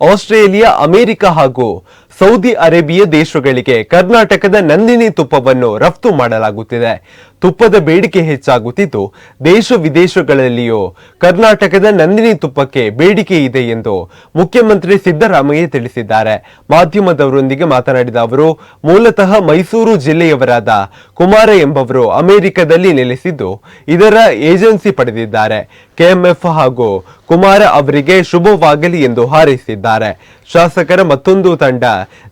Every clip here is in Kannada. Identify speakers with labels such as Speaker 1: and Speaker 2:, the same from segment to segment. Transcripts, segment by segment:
Speaker 1: ಆಸ್ಟ್ರೇಲಿಯಾ ಅಮೆರಿಕ ಹಾಗೂ ಸೌದಿ ಅರೇಬಿಯಾ ದೇಶಗಳಿಗೆ ಕರ್ನಾಟಕದ ನಂದಿನಿ ತುಪ್ಪವನ್ನು ರಫ್ತು ಮಾಡಲಾಗುತ್ತಿದೆ. ತುಪ್ಪದ ಬೇಡಿಕೆ ಹೆಚ್ಚಾಗುತ್ತಿದ್ದು, ದೇಶ ವಿದೇಶಗಳಲ್ಲಿಯೂ ಕರ್ನಾಟಕದ ನಂದಿನಿ ತುಪ್ಪಕ್ಕೆ ಬೇಡಿಕೆ ಇದೆ ಎಂದು ಮುಖ್ಯಮಂತ್ರಿ ಸಿದ್ದರಾಮಯ್ಯ ತಿಳಿಸಿದ್ದಾರೆ. ಮಾಧ್ಯಮದವರೊಂದಿಗೆ ಮಾತನಾಡಿದ ಅವರು, ಮೂಲತಃ ಮೈಸೂರು ಜಿಲ್ಲೆಯವರಾದ ಕುಮಾರ ಎಂಬವರು ಅಮೆರಿಕದಲ್ಲಿ ನೆಲೆಸಿದ್ದು, ಇದರ ಏಜೆನ್ಸಿ ಪಡೆದಿದ್ದಾರೆ. ಕೆಎಂಎಫ್ ಹಾಗೂ ಕುಮಾರ ಅವರಿಗೆ ಶುಭವಾಗಲಿ ಎಂದು ಹಾರೈಸಿದ್ದಾರೆ. ಶಾಸಕರ ಮತ್ತೊಂದು ತಂಡ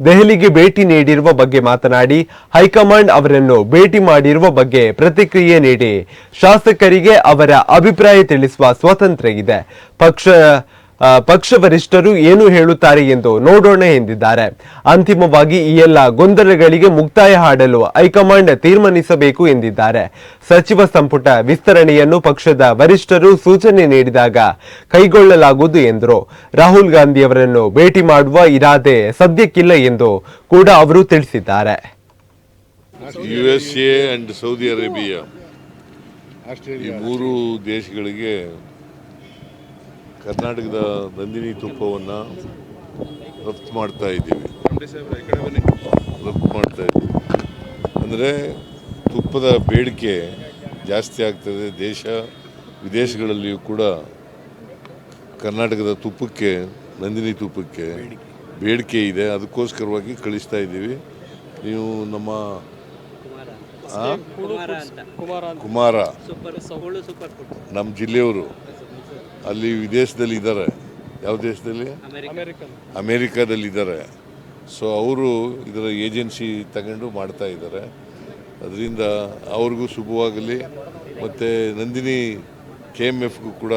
Speaker 1: ದೆಹಲಿಗೆ ಭೇಟಿ ನೀಡಿರುವ ಬಗ್ಗೆ ಮಾತನಾಡಿ, ಹೈಕಮಾಂಡ್ ಅವರನ್ನು ಭೇಟಿ ಮಾಡಿರುವ ಬಗ್ಗೆ ಪ್ರತಿಕ್ರಿಯೆ ನೀಡಿ. ಶಾಸಕರಿಗೆ ಅವರ ಅಭಿಪ್ರಾಯ ತಿಳಿಸುವ ಸ್ವಾತಂತ್ರ್ಯ ಇದೆ. ಪಕ್ಷ ಪಕ್ಷ ವರಿಷ್ಠರು ಏನು ಹೇಳುತ್ತಾರೆ ಎಂದು ನೋಡೋಣ ಎಂದಿದ್ದಾರೆ. ಅಂತಿಮವಾಗಿ ಈ ಎಲ್ಲ ಗೊಂದಲಗಳಿಗೆ ಮುಕ್ತಾಯ ಹಾಡಲು ಹೈಕಮಾಂಡ್ ತೀರ್ಮಾನಿಸಬೇಕು ಎಂದಿದ್ದಾರೆ. ಸಚಿವ ಸಂಪುಟ ವಿಸ್ತರಣೆಯನ್ನು ಪಕ್ಷದ ವರಿಷ್ಠರು ಸೂಚನೆ ನೀಡಿದಾಗ ಕೈಗೊಳ್ಳಲಾಗುವುದು ಎಂದರು. ರಾಹುಲ್ ಗಾಂಧಿ ಅವರನ್ನು ಭೇಟಿ ಮಾಡುವ ಇರಾದೆ ಸದ್ಯಕ್ಕಿಲ್ಲ ಎಂದು ಕೂಡ ಅವರು ತಿಳಿಸಿದ್ದಾರೆ.
Speaker 2: ಸೌದಿ ಅರೇಬಿಯಾ ಈ ಮೂರು ದೇಶಗಳಿಗೆ ಕರ್ನಾಟಕದ ನಂದಿನಿ ತುಪ್ಪವನ್ನು ರಫ್ತು ಮಾಡ್ತಾ ಇದ್ದೀವಿ. ರಫ್ತು ಮಾಡ್ತಾ ಇದ್ದೀವಿ. ಅಂದರೆ ತುಪ್ಪದ ಬೇಡಿಕೆ ಜಾಸ್ತಿ ಆಗ್ತದೆ. ದೇಶ ವಿದೇಶಗಳಲ್ಲಿಯೂ ಕೂಡ ಕರ್ನಾಟಕದ ತುಪ್ಪಕ್ಕೆ ನಂದಿನಿ ತುಪ್ಪಕ್ಕೆ ಬೇಡಿಕೆ ಇದೆ. ಅದಕ್ಕೋಸ್ಕರವಾಗಿ ಕಳಿಸ್ತಾ ಇದ್ದೀವಿ. ನೀವು ನಮ್ಮ?
Speaker 3: ಕುಮಾರ
Speaker 2: ಕುಮಾರ.
Speaker 3: ಸೂಪರ್ ಹುಳು ಸೂಪರ್
Speaker 2: ನಮ್ಮ ಜಿಲ್ಲೆಯವರು. ಅಲ್ಲಿ ವಿದೇಶದಲ್ಲಿ ಇದ್ದಾರೆ. ಯಾವ ದೇಶದಲ್ಲಿ?
Speaker 3: ಅಮೆರಿಕ
Speaker 2: ಅಮೇರಿಕಾದಲ್ಲಿ ಇದ್ದಾರೆ ಸೊ ಅವರು ಇದರ ಏಜೆನ್ಸಿ ತಗೊಂಡು ಮಾಡ್ತಾ ಇದ್ದಾರೆ. ಅದರಿಂದ ಅವ್ರಿಗೂ ಶುಭವಾಗಲಿ. ಮತ್ತು ನಂದಿನಿ ಕೆ ಎಂ ಎಫ್ಗೂ ಕೂಡ